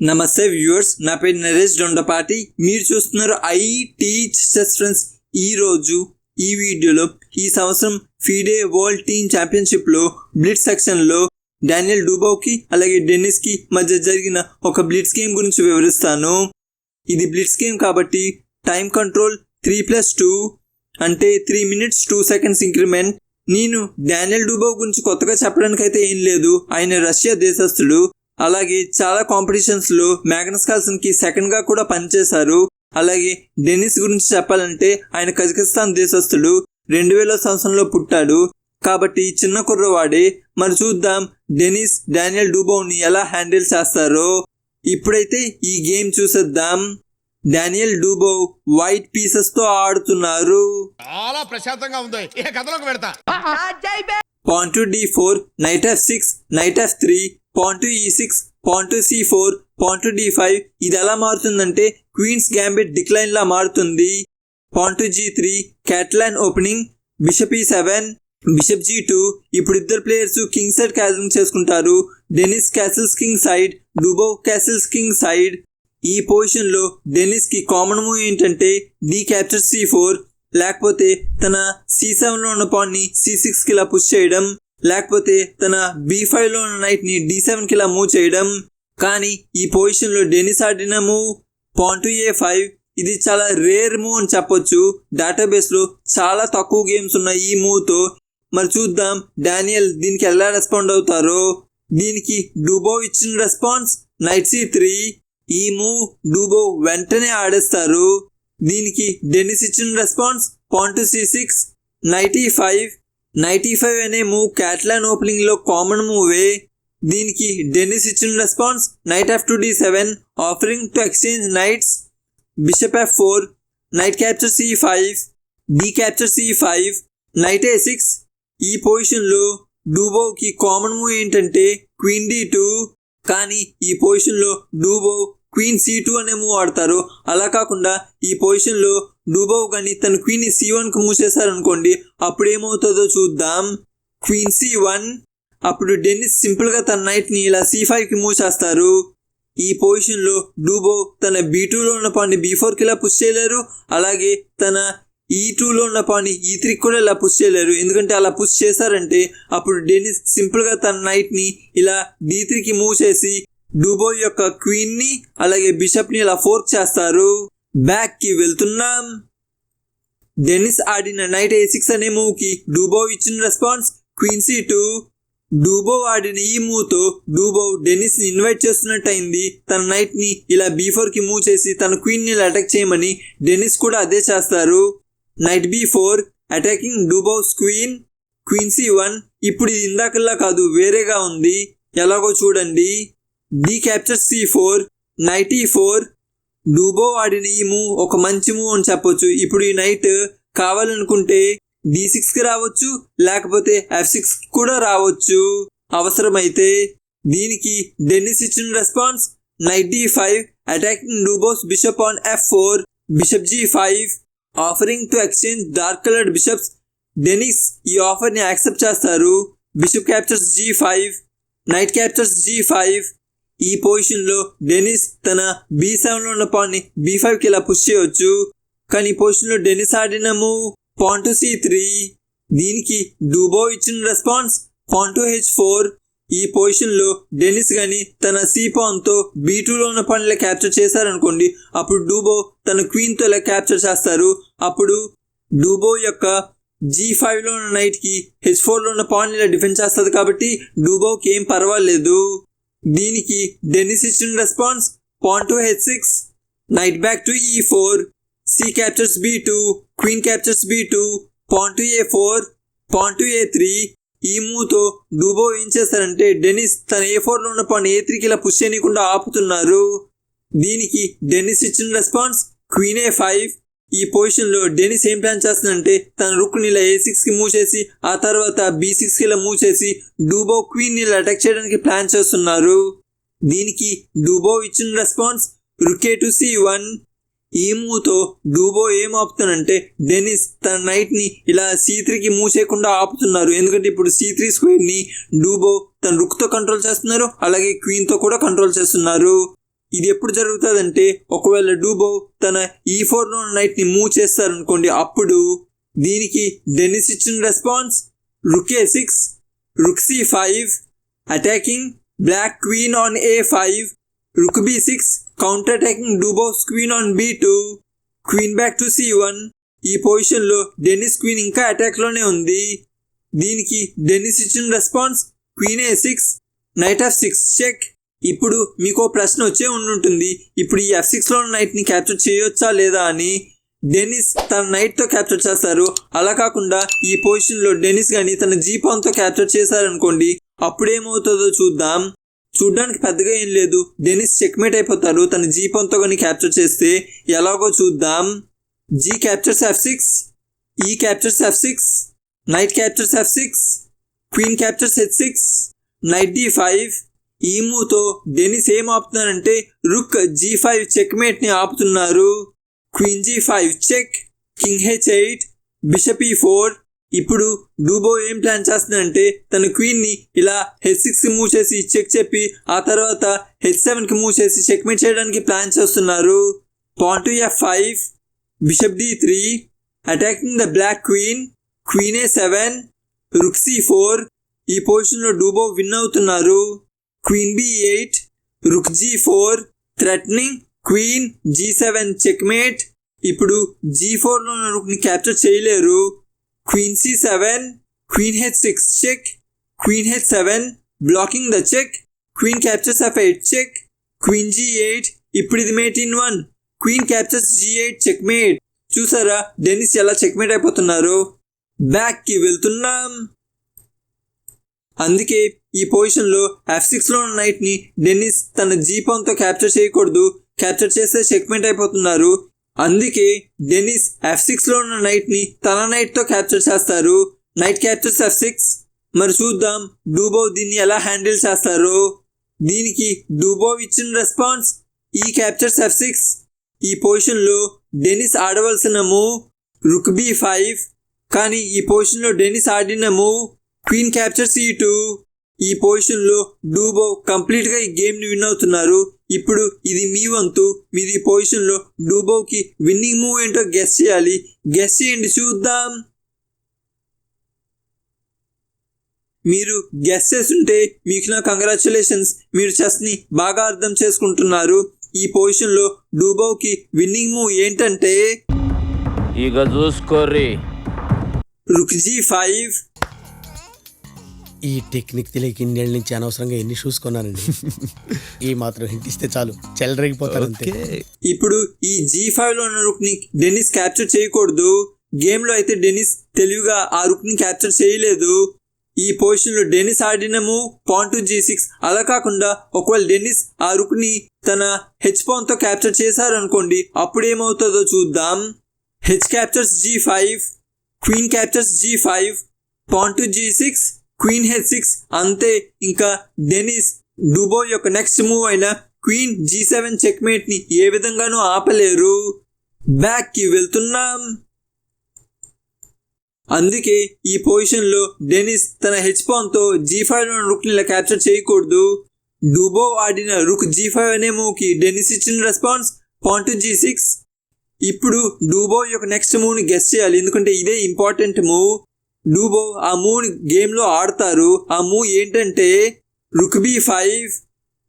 నమస్తే వ్యూవర్స్ నా పేరు నరేష్ దొండపాటి మీరు చూస్తున్నారు ఐ టీచ్ ఫ్రెండ్స్. ఈ రోజు ఈ వీడియోలో ఈ సంవత్సరం ఫీడే వరల్డ్ టీమ్ ఛాంపియన్షిప్లో బ్లిట్స్ సెక్షన్లో డానియల్ డూబోవ్కి అలాగే డెన్నిస్కి మధ్య జరిగిన ఒక బ్లిట్స్ గేమ్ గురించి వివరిస్తాను. ఇది బ్లిట్స్ గేమ్ కాబట్టి time control three plus two అంటే three minutes two seconds increment. నేను డానియల్ డూబో గురించి కొత్తగా చెప్పడానికి అయితే ఏం లేదు. ఆయన రష్యా దేశస్థుడు. అలాగే చాలా కాంపిటీషన్స్లో మ్యాగ్నస్ కార్ల్సన్కి సెకండ్గా కూడా పనిచేశారు. అలాగే డెన్నిస్ గురించి చెప్పాలంటే ఆయన కజకిస్తాన్ దేశస్థుడు. రెండు వేల సంవత్సరంలో పుట్టాడు. కాబట్టి చిన్న కుర్రవాడే. మరి చూద్దాం డెనిస్ డానియల్ డూబోవ్ని ఎలా హ్యాండిల్ చేస్తారో. ఇప్పుడైతే ఈ గేమ్ చూసేద్దాం. డానియల్ డూబోవ్ వైట్ పీసెస్తో ఆడుతున్నారు. చాలా ప్రశాంతంగా ఉంది. కథలోకి పెడతా pawn to d4, knight f6, knight f3, pawn to e6, pawn to c4, pawn to d5 ఇది ఎలా మారుతుందంటే క్వీన్స్ గ్యాంబిట్ డిక్లైన్ లా మారుతుంది. pawn to g3, Catalan opening bishop e7, bishop g2 ఇప్పుడు ఇద్దరు ప్లేయర్స్ కింగ్ సైడ్ క్యాసిల్ చేసుకుంటారు. Denis castles king side Dubov castles king side. ఈ పొజిషన్లో డెనిస్కి కామన్ మూవ్ ఏంటంటే డి క్యాప్చర్ సి ఫోర్ లేకపోతే తన సి సెవెన్లో ఉన్న పాన్ని సి సిక్స్కి ఇలా పుష్ చేయడం. లేకపోతే తన బి ఫైవ్లో ఉన్న నైట్ని డి సెవెన్కి ఇలా మూవ్ చేయడం. కానీ ఈ పొజిషన్లో డెనిస్ ఆడిన move pawn to a five ఇది చాలా రేర్ మూవ్ అని చెప్పొచ్చు. డేటాబేస్లో చాలా తక్కువ గేమ్స్ ఉన్నాయి ఈ మూవ్తో మరి చూద్దాం డానియల్ దీనికి ఎలా రెస్పాండ్ అవుతారో. దీనికి డూబో ఇచ్చిన రెస్పాన్స్ నైట్ సి త్రీ ఈ మూవ్ డూబో వెంటనే ఆడేస్తారు. దీనికి డెనిస్ ఇచ్చిన response point c six ninety five ninety five అనే మూవ్ క్యాట్లాన్ ఓపెనింగ్లో కామన్ మూవే. దీనికి డెనిస్ ఇచ్చిన response knight f to d seven offering to exchange knights bishop f four knight capture c five d capture c five knight a six. ఈ పొజిషన్లో డూబోకి common move ఏంటంటే queen D two. కానీ ఈ పొజిషన్లో డూబో క్వీన్ సి టూ అనే move ఆడతారు అలా కాకుండా ఈ పొజిషన్లో డూబో కానీ తన క్వీన్ని సి వన్కి మూవ్ చేశారనుకోండి అప్పుడు ఏమవుతుందో చూద్దాం. క్వీన్ సి వన్ అప్పుడు డెన్నిస్ సింపుల్గా తన నైట్ని ఇలా సి ఫైవ్కి మూవ్ చేస్తారు ఈ పొజిషన్లో డూబో తన బీ టూలో ఉన్న పాన్ని బీ ఫోర్కి ఇలా పుష్ చేయలేరు అలాగే తన e ఈ టూలో ఉన్న పాన్ని ఈ త్రీకి కూడా ఇలా పుష్ చేయలేరు. ఎందుకంటే అలా పుష్ చేశారంటే అప్పుడు డెనిస్ సింపుల్గా తన నైట్ని ఇలా డీ త్రీకి మూవ్ చేసి డూబో యొక్క క్వీన్ని అలాగే బిషప్ని ఇలా ఫోర్క్ చేస్తారు. బ్యాక్కి వెళ్తున్నాం. డెనిస్ ఆడిన నైట్ ఏ సిక్స్ అనే మూవ్కి డూబో ఇచ్చిన రెస్పాన్స్ క్వీన్సీ టూ. డూబో ఆడిన ఈ మూవ్తో డూబో డెనిస్ని ఇన్వైట్ చేస్తున్నట్టు అయింది తన నైట్ని ఇలా బీ కి మూవ్ చేసి తన క్వీన్ని ఇలా అటాక్ చేయమని డెనిస్ కూడా అదే చేస్తారు. Knight b four attacking Dubov's queen queen c one ఇప్పుడు ఇది ఇందాకల్లా కాదు వేరేగా ఉంది. ఎలాగో చూడండి. D capture c four knight e four Dubov ఆడిన ఈ మూవ్ ఒక మంచి మూవ్ అని చెప్పొచ్చు. ఇప్పుడు ఈ నైట్ కావాలనుకుంటే డి సిక్స్కి రావచ్చు లేకపోతే ఎఫ్ సిక్స్ కూడా రావచ్చు. అవసరమైతే దీనికి డెన్నిస్ ఇచ్చిన response knight d five attacking Dubov's bishop on f four bishop g five offering to exchange dark coloured bishops Denis ఈ ఆఫర్ని యాక్సెప్ట్ చేస్తారు. Bishop captures g five knight captures g five ఈ పొజిషన్లో డెనిస్ తన be సెవెన్లో ఉన్న పాన్ని be ఫైవ్కి ఇలా పుష్ చేయవచ్చు కానీ ఈ పొజిషన్లో డెనిస్ ఆడిన move pawn to c three. దీనికి డూబో ఇచ్చిన response pawn to h four. ఈ పొజిషన్లో డెనిస్ గాని తన సి పాన్తో బీ టూ లో ఉన్న పాన్ ఇలా క్యాప్చర్ చేశారనుకోండి అప్పుడు డూబో తన క్వీన్తో ఇలా క్యాప్చర్ చేస్తారు. అప్పుడు డూబో యొక్క జీ ఫైవ్లో ఉన్న నైట్కి హెచ్ ఫోర్లో ఉన్న పాన్ ఇలా డిఫెండ్ చేస్తుంది కాబట్టి డూబోకి ఏం పర్వాలేదు. దీనికి డెనిస్ ఇచ్చిన response pawn to h six knight back to e four c captures b two queen captures b two pawn to a four pawn to a three. ఈ మూవ్తో డూబో ఏం చేస్తారంటే డెనిస్ తన ఏ ఫోర్లో ఉన్న పాన్ ఏ త్రీకి ఇలా పుష్ చేయకుండా ఆపుతున్నారు. దీనికి డెనిస్ ఇచ్చిన రెస్పాన్స్ క్వీన్ ఏ ఫైవ్ ఈ పొజిషన్లో డెనిస్ ఏం ప్లాన్ చేస్తుందంటే తన రుక్ని ఇలా ఏ సిక్స్కి మూవ్ చేసి ఆ తర్వాత బీ సిక్స్కి ఇలా మూవ్ చేసి డూబో క్వీన్ ఇలా అటాక్ చేయడానికి ప్లాన్ చేస్తున్నారు. దీనికి డూబో ఇచ్చిన response rook e to c one. ఈ మూవ్తో డూబో ఏం ఆపుతానంటే డెనిస్ తన నైట్ని ఇలా సీ త్రీకి మూవ్ చేయకుండా ఆపుతున్నారు. ఎందుకంటే ఇప్పుడు సీ త్రీ స్క్వేర్ని డూబో తన రుక్తో కంట్రోల్ చేస్తున్నారు అలాగే క్వీన్తో కూడా కంట్రోల్ చేస్తున్నారు. ఇది ఎప్పుడు జరుగుతుందంటే ఒకవేళ డూబో తన ఈ ఫోర్లో నైట్ని మూవ్ చేస్తారనుకోండి అప్పుడు దీనికి డెనిస్ ఇచ్చిన response rook e six rook c five attacking black queen on a five rook b six counter attacking Dubov's queen on b two queen back to c one ఈ పొజిషన్లో Denis queen ఇంకా అటాక్లోనే ఉంది. దీనికి Denis ఇచ్చిన response queen a six knight f six check ఇప్పుడు మీకు ప్రశ్న వచ్చే ఉండుంటుంది. ఇప్పుడు ఈ ఎఫ్ సిక్స్లో నైట్ని క్యాప్చర్ చేయొచ్చా లేదా అని డెనిస్ తన నైట్తో క్యాప్చర్ చేస్తారు. అలా కాకుండా ఈ పొజిషన్లో డెనిస్ కానీ తన జీపాన్తో క్యాప్చర్ చేశారనుకోండి అప్పుడేమవుతుందో చూద్దాం. చూడ్డానికి పెద్దగా ఏం లేదు. డెనిస్ చెక్మేట్ అయిపోతారు. తన జీపాన్తో కానీ క్యాప్చర్ చేస్తే ఎలాగో చూద్దాం. G captures f six e captures f six knight captures f six queen captures h six knight d five ఈ డెనిస్ ఏం ఆపుతున్నారంటే రుక్ జీ ఫైవ్ చెక్మేట్ని ఆపుతున్నారు. Queen g five check king h eight bishop e e four ఇప్పుడు Dubov ఏం plan చేస్తుందంటే తన క్వీన్ని ఇలా హెచ్ సిక్స్ మూవ్ చేసి చెక్ చెప్పి ఆ తర్వాత హెచ్ సెవెన్కి మూవ్ చేసి చెక్మేట్ చేయడానికి ప్లాన్ చేస్తున్నారు. Pawn to f five bishop d three attacking the black queen queen a seven rook c four ఈ పొజిషన్లో డూబో విన్ అవుతున్నారు. Queen b eight rook g four threatening queen g seven checkmate ఇప్పుడు G ఫోర్లో ఉన్న రుక్ని capture చేయలేరు. Queen c seven queen h six check queen h seven blocking the check queen captures f eight check queen g eight ఇప్పుడు ఇది mate in one queen captures g eight checkmate చూసారా? Denis ఎలా checkmate అయిపోతున్నారు? బ్యాక్కి వెళ్తున్నాం. అందుకే ఈ పొజిషన్లో ఎఫ్ సిక్స్లో ఉన్న నైట్ని డెన్నిస్ తన జీపంతో క్యాప్చర్ చేయకూడదు. క్యాప్చర్ చేస్తే చెక్మెంట్ అయిపోతున్నారు. అందుకే డెన్నిస్ ఎఫ్ సిక్స్లో ఉన్న నైట్ని తన నైట్తో క్యాప్చర్ చేస్తారు. నైట్ క్యాప్చర్స్ ఎఫ్ సిక్స్ మరి చూద్దాం డూబో దీన్ని ఎలా హ్యాండిల్ చేస్తారు. దీనికి డూబో ఇచ్చిన రెస్పాన్స్ ఈ క్యాప్చర్స్ ఎఫ్ సిక్స్ ఈ పొజిషన్లో డెనిస్ ఆడవలసిన మూవ్ రుక్ బి ఫైవ్ కానీ ఈ పొజిషన్లో డెనిస్ ఆడిన move queen captures e two ఈ పొజిషన్లో డూబో కంప్లీట్గా ఈ గేమ్ని విన్ అవుతున్నారు. ఇప్పుడు ఇది మీ వంతు. మీరు ఈ పొజిషన్లో డూబోకి విన్నింగ్ మూవ్ ఏంటో గెస్ చేయాలి. గెస్ చేయండి. చూద్దాం. మీరు గెస్ చేస్తుంటే మీకు నా కంగ్రాచులేషన్స్. మీరు చెస్ని బాగా అర్థం చేసుకుంటున్నారు. ఈ పొజిషన్లో డూబోకి విన్నింగ్ మూవ్ ఏంటంటే ఇక చూసుకోర్రి. Rook g five. ఈ టెక్నిక్ తెలియక ఇన్నేళ్ళ నుంచి అనవసరంగా ఎన్ని షూస్ కొన్నానండి? ఈ మాత్రం హింట్ ఇస్తే చాలు. చెలరేగిపోతారు అంతే. ఇప్పుడు ఈ జీ ఫైవ్లో ఉన్న రుక్ని డెనిస్ క్యాప్చర్ చేయకూడదు. గేమ్లో అయితే డెనిస్ తెలివిగా ఆ రుక్ని క్యాప్చర్ చేయలేదు. ఈ పొజిషన్లో డెనిస్ ఆడిన move pawn to g six అలా కాకుండా ఒకవేళ డెనిస్ ఆ రుక్ని తన హెచ్ పాన్తో క్యాప్చర్ చేశారనుకోండి అప్పుడు ఏమవుతుందో చూద్దాం. H captures G five queen captures G five pawn to G six queen H six అంతే. ఇంకా డెనిస్ డూబో యొక్క నెక్స్ట్ మూవ్ అయిన క్వీన్ జీ సెవెన్ చెక్ని ఏ విధంగానూ ఆపలేరు. బ్యాక్కి వెళ్తున్నాం. అందుకే ఈ పొజిషన్లో డెనిస్ తన హెచ్ పాన్తో జీ ఫైవ్ రుక్ని ఇలా క్యాప్చర్ చేయకూడదు. డూబో ఆడిన రుక్ జీ ఫైవ్ అనే మూవ్కి డెనిస్ ఇచ్చిన response pawn to g six. ఇప్పుడు డూబో యొక్క నెక్స్ట్ మూవ్ని చేయాలి ఎందుకంటే ఇదే ఇంపార్టెంట్ మూవ్ డూబో ఆ మూవ్ గేమ్లో ఆడతారు. ఆ మూవ్ ఏంటంటే రుక్బీ ఫైవ్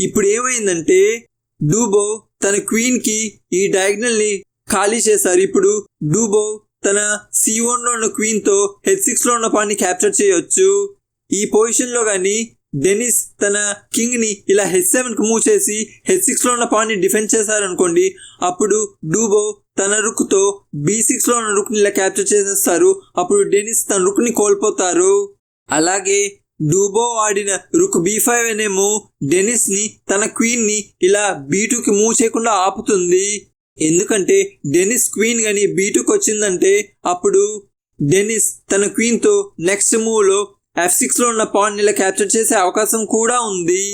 ఇప్పుడు ఏమైందంటే డూబో తన క్వీన్కి ఈ డయాగ్నల్ని ఖాళీ చేశారు. ఇప్పుడు డూబో తన సి వన్లో ఉన్న క్వీన్తో హెచ్ సిక్స్లో ఉన్న పాన్ని క్యాప్చర్ చేయొచ్చు. ఈ పొజిషన్లో డెనిస్ తన కింగ్ని ఇలా హెచ్ సెవెన్కు మూవ్ చేసి హెచ్ సిక్స్లో ఉన్న పాన్ని డిఫెండ్ చేశారనుకోండి అప్పుడు డూబో తన రుక్తో బీ సిక్స్లో ఉన్న రుక్ ఇలా క్యాప్చర్ చేసేస్తారు. అప్పుడు డెనిస్ తన రుక్ని కోల్పోతారు. అలాగే డూబో ఆడిన రుక్ బీ ఫైవ్ అనేమో డెనిస్ని డెనిస్ని తన క్వీన్ని ఇలా బీ కి మూవ్ చేయకుండా ఆపుతుంది. ఎందుకంటే డెనిస్ క్వీన్ కానీ బీ టూకి వచ్చిందంటే అప్పుడు డెనిస్ తన క్వీన్తో నెక్స్ట్ మూవ్లో ఎఫ్ సిక్స్లో ఉన్న పాన్ ఇలా క్యాప్చర్ చేసే అవకాశం కూడా ఉంది.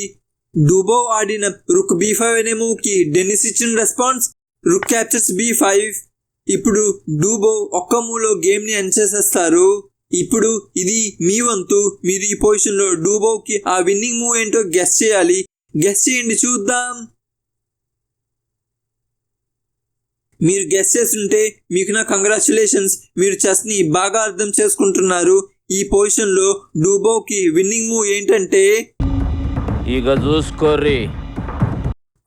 డూబో ఆడిన రుక్ బీ ఫైవ్ అనే మూవ్కి డెనిస్ ఇచ్చిన response rook captures b five ఇప్పుడు డూబో ఒక్క మూలో గేమ్ని గేమ్ని ఎండ్ చేసేస్తారు. ఇప్పుడు ఇది మీ వంతు. మీరు ఈ పొజిషన్లో డూబోకి ఆ విన్నింగ్ మూవ్ ఏంటో గెస్ చేయాలి. గెస్ చేయండి చూద్దాం. మీరు గెస్ చేస్తుంటే మీకు నా కంగ్రాచులేషన్స్ మీరు చెస్ని బాగా అర్థం చేసుకుంటున్నారు. ఈ పొజిషన్లో డూబోకి విన్నింగ్ మూవ్ ఏంటంటే ఇక చూసుకోర్రీ.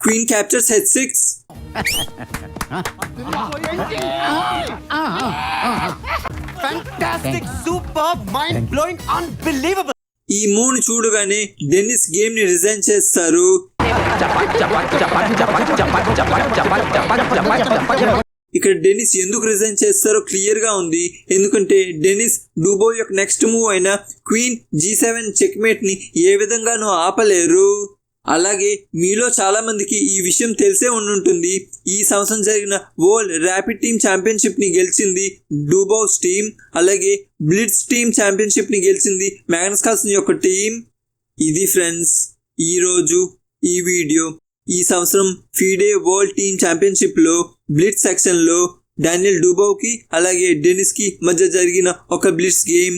Queen captures H six Fantastic, superb, mind blowing, unbelievable. ఈ మూవ్ చూడగానే డెన్నిస్ గేమ్ని రిజైన్ చేస్తారు. ఇక్కడ డెనిస్ ఎందుకు రిజైన్ చేస్తారో క్లియర్గా ఉంది. ఎందుకంటే డెనిస్ డూబో యొక్క నెక్స్ట్ మూవ్ అయిన క్వీన్ జీ సెవెన్ చెక్మేట్ని ఏ విధంగానూ ఆపలేరు. అలాగే మీలో చాలామందికి ఈ విషయం తెలిసే ఉండుంటుంది. ఈ సంవత్సరం జరిగిన వరల్డ్ ర్యాపిడ్ టీమ్ ఛాంపియన్షిప్ని గెలిచింది డూబౌస్ టీమ్ అలాగే బ్లిట్స్ టీమ్ ఛాంపియన్షిప్ని గెలిచింది మ్యాగ్నస్ కాల్సన్ యొక్క టీం ఇది ఫ్రెండ్స్ ఈరోజు ఈ వీడియో ఈ సంవత్సరం ఫీడే వరల్డ్ టీమ్ ఛాంపియన్షిప్లో బ్లిట్స్ సెక్షన్లో డానియల్ డూబౌకి అలాగే డెనిస్కి మధ్య జరిగిన ఒక బ్లిట్స్ గేమ్